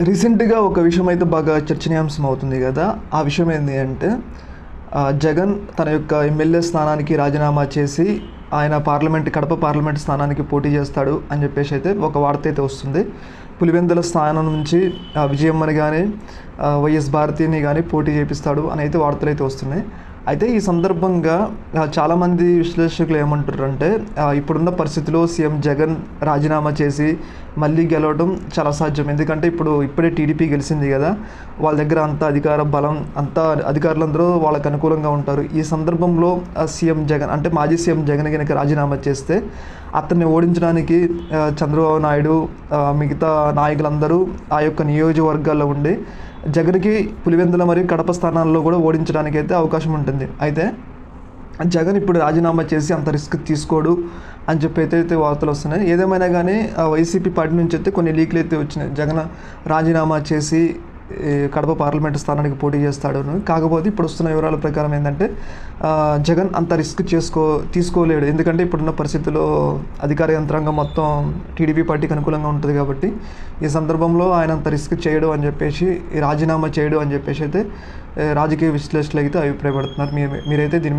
రీసెంట్గా ఒక విషయం అయితే బాగా చర్చనీయాంశం అవుతుంది కదా ఆ విషయం ఏంటి అంటే జగన్ తన యొక్క ఎమ్మెల్యే స్థానానికి రాజీనామా చేసి ఆయన పార్లమెంట్ కడప పార్లమెంట్ స్థానానికి పోటీ చేస్తాడు అని చెప్పేసి అయితే ఒక వార్త అయితే వస్తుంది. పులివెందుల స్థానం నుంచి ఆ, విజయమ్మని కానీ వైఎస్ భారతిని కానీ పోటీ చేపిస్తాడు అని అయితే వార్తలు అయితే వస్తున్నాయి. అయితే ఈ సందర్భంగా చాలామంది విశ్లేషకులు ఏమంటారు అంటే ఇప్పుడున్న పరిస్థితిలో సీఎం జగన్ రాజీనామా చేసి మళ్ళీ గెలవడం చాలా సాధ్యం. ఎందుకంటే ఇప్పుడు ఇప్పుడే టీడీపీ గెలిచింది కదా వాళ్ళ దగ్గర అంత అధికార బలం అంతా అధికారులందరూ వాళ్ళకు అనుకూలంగా ఉంటారు. ఈ సందర్భంలో సీఎం జగన్ అంటే మాజీ సీఎం జగన్ కనుక రాజీనామా చేస్తే అతన్ని ఓడించడానికి చంద్రబాబు నాయుడు మిగతా నాయకులందరూ ఆ యొక్క నియోజకవర్గాల్లో ఉండి జగన్కి పులివెందుల మరియు కడప స్థానాల్లో కూడా ఓడించడానికి అయితే అవకాశం ఉంటుంది. అయితే జగన్ ఇప్పుడు రాజీనామా చేసి అంత రిస్క్ తీసుకోడు అని చెప్పి అయితే వార్తలు వస్తున్నాయి. ఏదేమైనా కానీ ఆ వైసీపీ పార్టీ నుంచి అయితే కొన్ని లీక్లు అయితే వచ్చినాయి. జగన్ రాజీనామా చేసి కడప పార్లమెంట్ స్థానానికి పోటీ చేస్తాడు. కాకపోతే ఇప్పుడు వస్తున్న వివరాల ప్రకారం ఏంటంటే జగన్ అంత రిస్క్ చేసుకో తీసుకోలేడు. ఎందుకంటే ఇప్పుడున్న పరిస్థితుల్లో అధికార యంత్రాంగం మొత్తం టీడీపీ పార్టీకి అనుకూలంగా ఉంటుంది కాబట్టి ఈ సందర్భంలో ఆయన అంత రిస్క్ చేయడు అని చెప్పేసి రాజీనామా చేయడు అని చెప్పేసి అయితే రాజకీయ విశ్లేషకులు అయితే అభిప్రాయపడుతున్నారు. మీరు మీరైతే దీని